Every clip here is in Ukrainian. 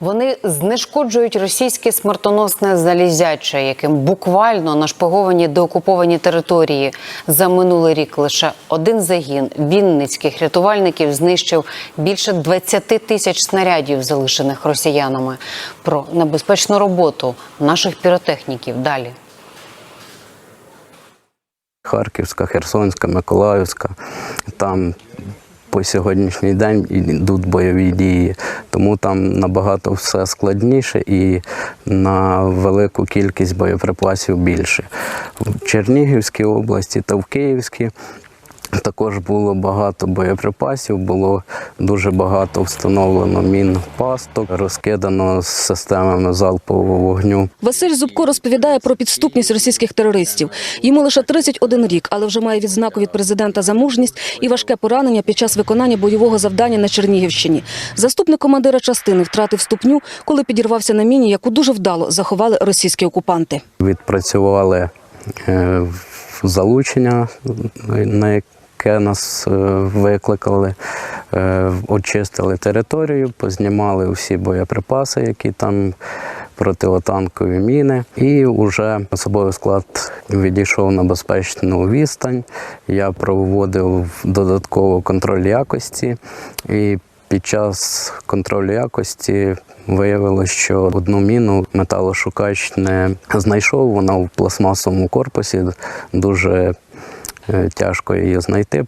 Вони знешкоджують російське смертоносне залізяче, яким буквально нашпиговані деокуповані території. За минулий рік лише один загін вінницьких рятувальників знищив більше 20 тисяч снарядів, залишених росіянами. Про небезпечну роботу наших піротехніків далі. Харківська, Херсонська, Миколаївська. Там по сьогоднішній день йдуть бойові дії, тому там набагато все складніше і на велику кількість боєприпасів більше. В Чернігівській області та в Київській також було багато боєприпасів, було дуже багато встановлено мін пасток, розкидано з системами залпового вогню. Василь Зубко розповідає про підступність російських терористів. Йому лише 31 рік, але вже має відзнаку від президента за мужність і важке поранення під час виконання бойового завдання на Чернігівщині. Заступник командира частини втратив ступню, коли підірвався на міні, яку дуже вдало заховали російські окупанти. відпрацювали залучення, на яке нас е, викликали, е, очистили територію, познімали всі боєприпаси, які там противотанкові міни, і вже особовий склад відійшов на безпечну відстань. Я проводив додатково контроль якості і під час контролю якості виявилося, що одну міну металошукач не знайшов. Вона в пластмасовому корпусі. Дуже е, тяжко її знайти.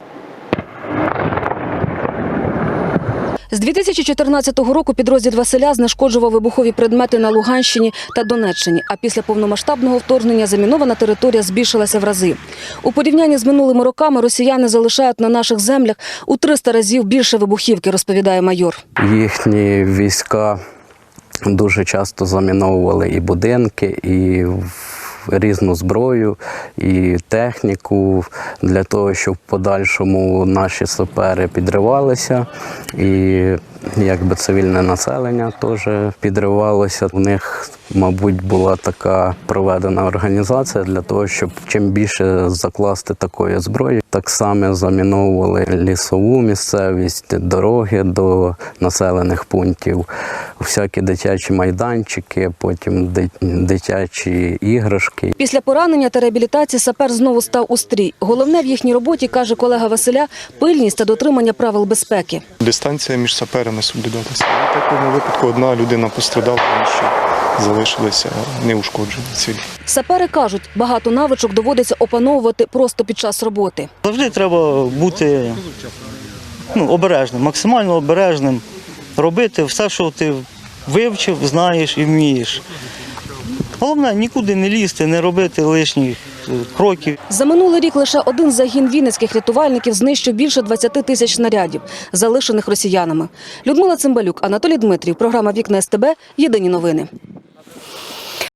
З 2014 року підрозділ Василя знешкоджував вибухові предмети на Луганщині та Донеччині. А після повномасштабного вторгнення замінована територія збільшилася в рази. У порівнянні з минулими роками росіяни залишають на наших землях у 300 разів більше вибухівки, розповідає майор. Їхні війська дуже часто заміновували і будинки, і різну зброю, і техніку для того, щоб в подальшому наші сапери підривалися, і якби цивільне населення теж підривалося. У них, мабуть, була така проведена організація для того, щоб чим більше закласти такої зброї. Так само заміновували лісову місцевість, дороги до населених пунктів, всякі дитячі майданчики, потім дитячі іграшки. Після поранення та реабілітації сапер знову став у стрій. Головне в їхній роботі, каже колега Василя, пильність та дотримання правил безпеки. Дистанція між саперами соблюдалася. В такому випадку одна людина пострадала, інші залишилися неушкоджені цілі. Сапери кажуть, багато навичок доводиться опановувати просто під час роботи. Завжди треба бути ну, обережним, максимально обережним, робити все, що ти вивчив, знаєш і вмієш. Головне нікуди не лізти, не робити лишніх е, кроків. За минулий рік лише один загін вінницьких рятувальників знищив більше 20 тисяч снарядів, залишених росіянами. Людмила Цимбалюк, Анатолій Дмитрів. Програма Вікна СТБ. Єдині новини.